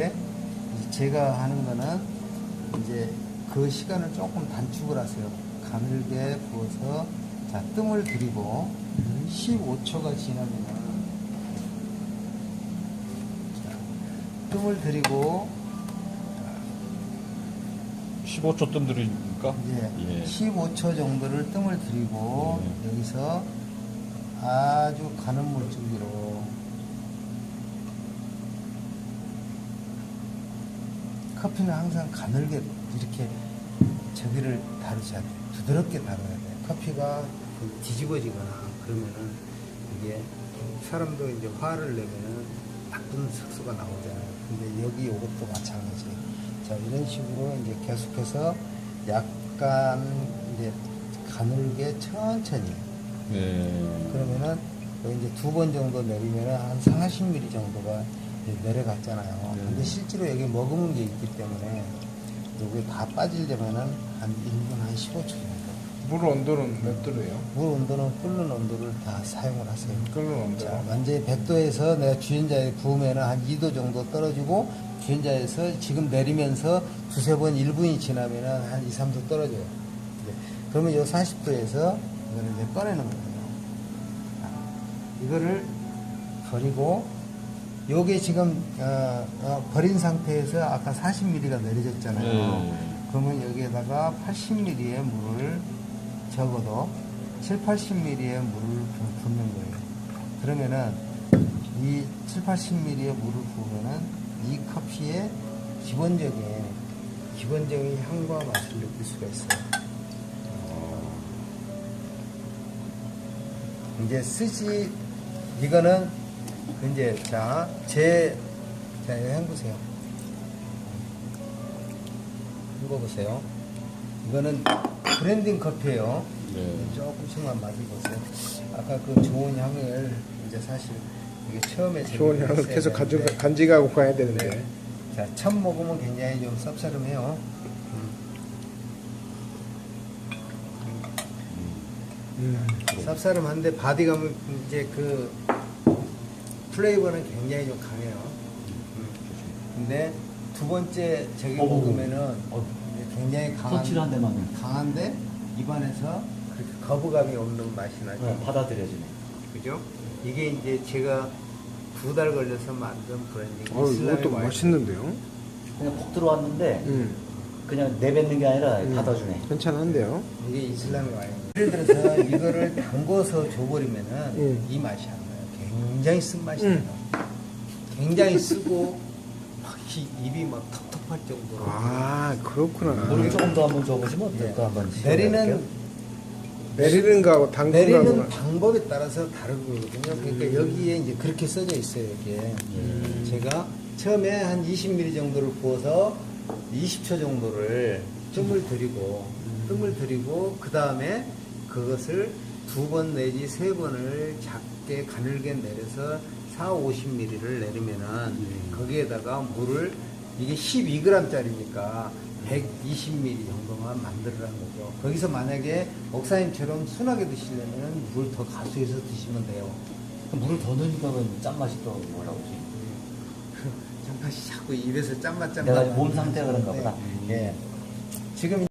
되는데 이제 제가 하는 거는 이제 그 시간을 조금 단축을 하세요. 가늘게 부어서 자 뜸을 들이고 15초가 지나면은 자, 뜸을 들이고 15초 뜸 들으니까 이제 예. 15초 정도를 뜸을 들이고 여기서 아주 가는 물줄기로 커피는 항상 가늘게 이렇게 저기를 다루셔야 돼요. 부드럽게 다뤄야 돼요. 커피가 그 뒤집어지거나 그러면은 이게 사람도 이제 화를 내면은 나쁜 색소가 나오잖아요. 근데 여기 이것도 마찬가지. 자, 이런 식으로 이제 계속해서 약간 이제 가늘게 천천히. 네. 그러면은 여기 이제 두 번 정도 내리면은 한 40mm 정도가 내려갔잖아요. 네. 근데 실제로 여기 머금은 게 있기 때문에 여기 다 빠지려면은 한 1분 한 15초 정도. 물 온도는 몇 도래요? 물 온도는 끓는 온도를 다 사용을 하세요. 끓는 온도. 자, 완전히 100도에서 내가 주연자에 구우면은 한 2도 정도 떨어지고 주연자에서 지금 내리면서 두세 번 1분이 지나면은 한 2, 3도 떨어져요. 이제 그러면 요 40도에서 이거를 이제 꺼내는 거예요. 자, 이거를 버리고 요게 지금 어, 어, 버린 상태에서 아까 40ml가 내려졌잖아요. 네. 그러면 여기에다가 80ml의 물을 적어도 7, 80ml의 물을 부- 붓는 거예요. 그러면은 이 7, 80ml의 물을 부으면은 이 커피의 기본적인 기본적인 향과 맛을 느낄 수가 있어요. 이제 스시 이거는 이제 자 제 자, 이거 헹구세요. 헹궈보세요. 이거는 브랜딩 커피예요. 네. 조금씩만 마셔보세요. 아까 그 좋은 향을 이제 사실 이게 처음에 좋은 향을 계속 되는데 간직하고 가야 되는데. 네. 자, 처음 먹으면 굉장히 좀 쌉싸름해요. 음. 쌉싸름한데 바디감은 이제 그 플레이버는 굉장히 좀 강해요. 음. 근데 두 번째 저기 어우. 먹으면은 어, 굉장히 강한 터치를 한 대만 강한데 입안에서 그렇게 거부감이 없는 맛이 나죠. 어, 받아들여지네. 그죠? 이게 이제 제가 두 달 걸려서 만든 브랜딩 어, 이것도 와인. 맛있는데요? 그냥 푹 들어왔는데 음. 그냥 내뱉는 게 아니라 음. 받아주네. 괜찮은데요? 이게 이슬람의 와인. 예를 들어서 이거를 담궈서 줘버리면은 음. 이 맛이 안 나요. 굉장히 쓴 맛이 음. 나요. 굉장히 쓰고 막 이- 입이 막 텁텁할 정도로. 아, 그렇구나. 물 조금 더 한번 줘보시면 예. 어떨까 한번 시도해 내리는 볼게요. 내리는 거하고 당근 내리는 거하고 방법에 따라서 다르거든요. 그러니까 여기에 이제 그렇게 써져 있어요. 이게 제가 처음에 한 20ml 정도를 부어서 20초 정도를 뜸을 들이고 뜸을 들이고 그 다음에 그것을 두 번 내지 세 번을 작 게 가늘게 내려서 4, 50ml를 내리면은 거기에다가 물을 이게 12g짜리니까 120ml 정도만 만들으라는 거죠. 거기서 만약에 목사님처럼 순하게 드시려면 물더 가수해서 드시면 돼요. 물을 더 넣으니까 왜 짠맛이 또 올라오지? 잠깐씩 자꾸 입에서 짠맛 짠맛. 내가 몸 상태가 그런가 보다. 예. 지금